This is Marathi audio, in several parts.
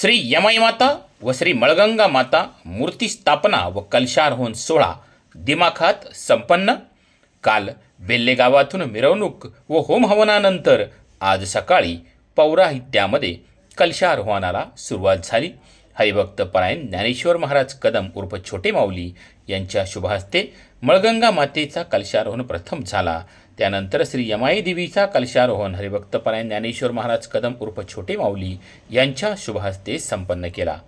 श्री यमाई माता व श्री मळगंगा माता मूर्ती स्थापना व कलशारोहण सोहळा दिमाखात संपन्न. काल बेल्ले गावातून मिरवणूक व होम हवनानंतर आज सकाळी पौराहित्यामध्ये कलशारोहणाला सुरुवात झाली. हरिभक्त परायण ज्ञानेश्वर महाराज कदम उर्फ छोटे माऊली यांच्या शुभहस्ते मळगंगा मातेचा कलशारोहण प्रथम झाला. त्यानंतर श्री यमाई देवीचा कलशारोहण हरिभक्तपरायण ज्ञानेश्वर महाराज कदम उर्फ छोटे माऊली यांच्या शुभहस्ते संपन्न केला.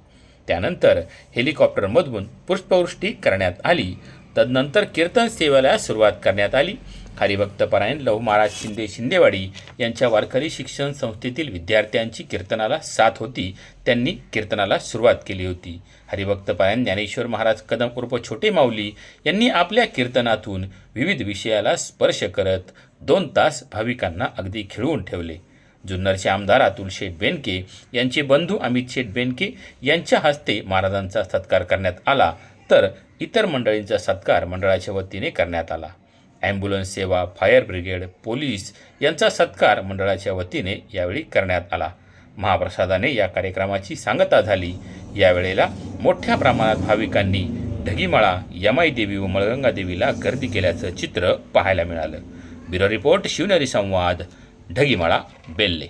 त्यानंतर हेलिकॉप्टरमधून पुष्पवृष्टी करण्यात आली. तदनंतर कीर्तन सेवेला सुरुवात करण्यात आली. हरिभक्तपरायण लहू महाराज शिंदे शिंदेवाडी यांच्या वारकरी शिक्षण संस्थेतील विद्यार्थ्यांची कीर्तनाला साथ होती. त्यांनी कीर्तनाला सुरुवात केली होती. हरिभक्तपरायण ज्ञानेश्वर महाराज कदम उर्फ छोटे माऊली यांनी आपल्या कीर्तनातून विविध विषयाला स्पर्श करत दोन तास भाविकांना अगदी खिळवून ठेवले. जुन्नरचे आमदार अतुल शेठ बेनके यांचे बंधू अमित शेठ बेनके यांच्या हस्ते महाराजांचा सत्कार करण्यात आला तर इतर मंडळींचा सत्कार मंडळाच्या वतीने करण्यात आला. ॲम्ब्युलन्स सेवा फायर ब्रिगेड पोलीस यांचा सत्कार मंडळाच्या वतीने यावेळी करण्यात आला. महाप्रसादाने या कार्यक्रमाची सांगता झाली. यावेळेला मोठ्या प्रमाणात भाविकांनी ढगीमाळा यमाई देवी व मळगंगा देवीला गर्दी केल्याचं चित्र पाहायला मिळालं. ब्युरो रिपोर्ट शिवनेरी संवाद ढगीमाळा बेल्ले.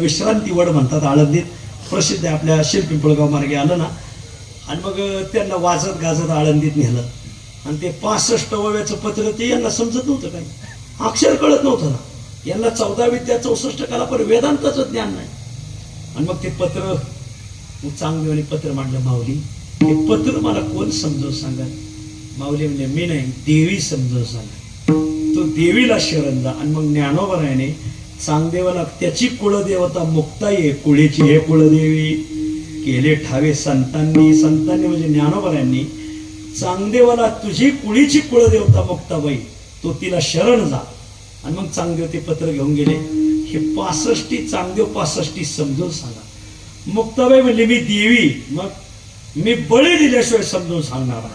त्याला विश्रांती वड म्हणतात आळंदीत प्रसिद्ध आहे आपल्या शिरपिंपळगाव मार्गे आलं ना. आणि मग त्यांना वाजत गाजत आळंदीत नेलं. आणि ते पासष्ट वव्याचं पत्र ते यांना समजत नव्हतं काही. अक्षर कळत नव्हतं ना. यांना चौदा विद्या चौसष्ट कला पण वेदांताचं ज्ञान नाही. आणि मग ते पत्र चांगली पत्र मांडलं माऊली. हे पत्र मला कोण समजून सांगा? माऊली म्हणजे मी नाही देवी समजून सांगा. तो देवीला शरण जा. आणि मग ज्ञानोबरायने चांगदेवाला त्याची कुळदेवता मुक्ताई आहे. कुळीची हे कुळदेवी केले ठावे संतांनी. संतांनी म्हणजे ज्ञानोबरायांनी चांगदेवाला तुझी कुळीची कुळदेवता मुक्ताबाई तो तिला शरण जा. आणि मग चांगदेव ते पत्र घेऊन गेले. हे पासष्टी चांगदेव पासष्टी समजून सांगा. मुक्ताबाई म्हणली मी देवी मग मी बळी दिल्याशिवाय समजून सांगणार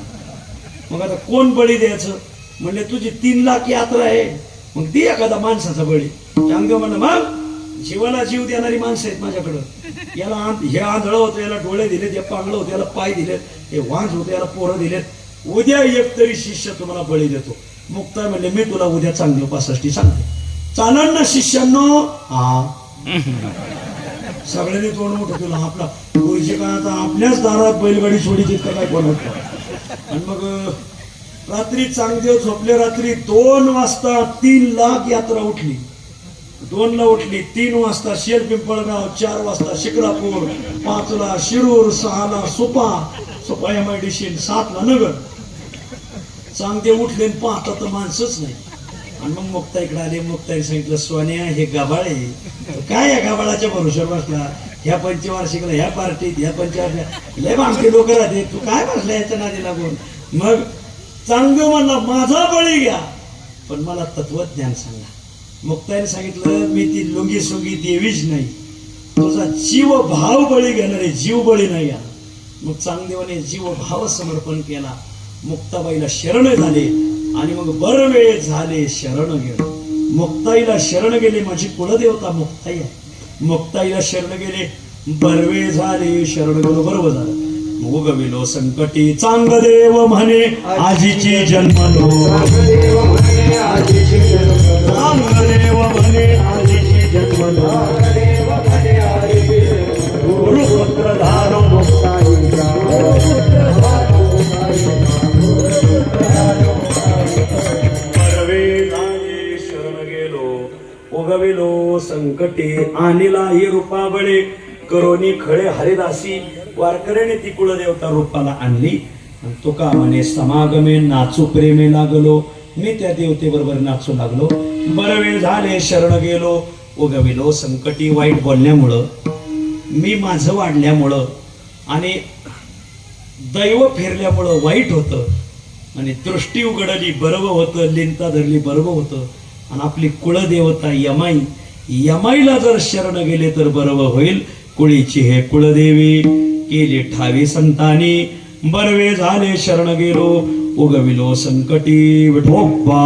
मग आता कोण बळी द्यायचं? म्हणले तुझी तीन लाख यात्रा आहे. मग ती एखादा माणसाचा बळी. चांगदेव म्हणलं मग जीवाला जीव देणारी माणसं आहेत माझ्याकडं. याला हे आंधळं होतं याला डोळे दिलेत हे पांगळं होतं याला पाय दिलेत हे वांज होतं याला पोरं दिलेत. उद्या एक तरी शिष्य तुम्हाला बळी देतो. मुक्ताय म्हणले मी तुला उद्या चांगली पासष्टी सांगते. चालन ना शिष्यांनो. हा सगळ्यांनी तोंड मोठं केलं आपला गुरुजी काय आपल्याच दारात बैलगाडी सोडी तितकं काय कोणत आणि मग रात्री चांगदेव झोपले रात्री दोन वाजता तीन लाख यात्रा उठली. दोनला उठली तीन वाजता शेर पिंपळगाव चार वाजता शिक्रापूर पाचला शिरूर सहाला Supa Supa M I D सातला नगर. चांगले उठले पाहता तर माणसंच नाही. आणि मग मुक्ता इकडे आले मुक्ताई सांगितलं सोन्या हे गाभाळे काय या गाभाळाच्या भरोश्यावर बसला? ह्या पंचवार्षिकला ह्या पार्टीत ह्या पंचवार्षिक लय बांधते लोक राहते. तू काय बसला याच्या नादी लागून? मग चांगलं म्हणला माझा बळी घ्या. पण मला तत्वज्ञान सांगा. मुक्ताईने सांगितलं मी ती लुंगी सुंगी देवीच नाही. तुझा जीव भाव बळी घेणारे जीव बळी नाही घ्या मग चांगदेवाने जीव भाव समर्पण केला. मुक्ताबाईला शरण झाले आणि मग बर वेळ झाले शरण गेलो. मुक्ताईला शरण गेले माझी कुलदेवता मुक्ताई आहे. मुक्ताईला शरण गेले बरवे झाले शरण गेलो बरोबर झालं. उगविलो संकटी चांगदेव म्हणे आजीचे जन्मलो. आजीची शरण गेलो उगविलो संकटे आणिला ही रूपाबळे. करोनी खळे हरिदासी वारकऱ्याने ती कुळदेवता रूपाला आणली. तुका म्हणे समागमे नाचू प्रेमे लागलो. मी त्या देवतेबरोबर नाचू लागलो. बरं वेळ झाले शरण गेलो. उगविलो संकटी वाईट बोलण्यामुळं मी माझं वाढल्यामुळं आणि दैव फिरल्यामुळं वाईट होतं. आणि दृष्टी उघडली बरोबर होतं. लिंता धरली बरोबर होतं. आणि आपली कुळदेवता यमाई यमाईला जर शरण गेले तर बरोबर होईल. कुळीची हे कुळदेवी केली ठावी संतानी. बरवे झाले शरण गेलो. उगविलो संकटी विठोबा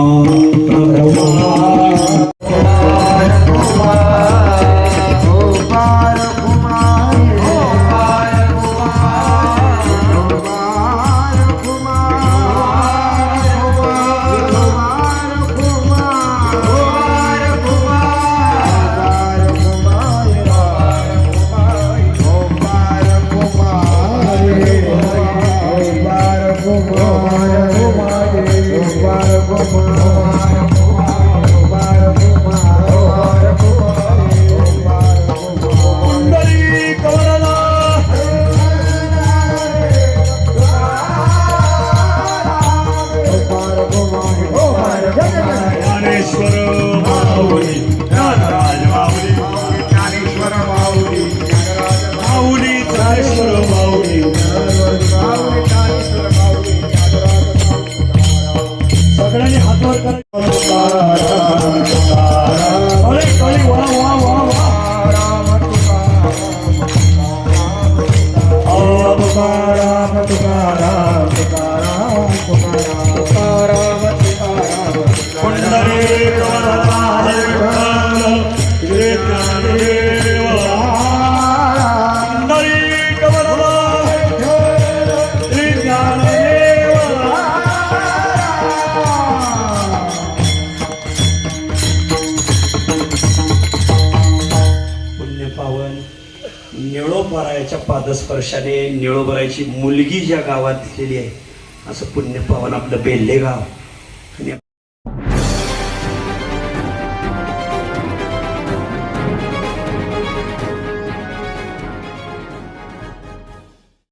तुकाराम तुकाराम पादस्पर्शाने निळोबरायची मुलगी ज्या गावात दिलेली आहे असं पुण्यपावन आपलं बेल्ले गाव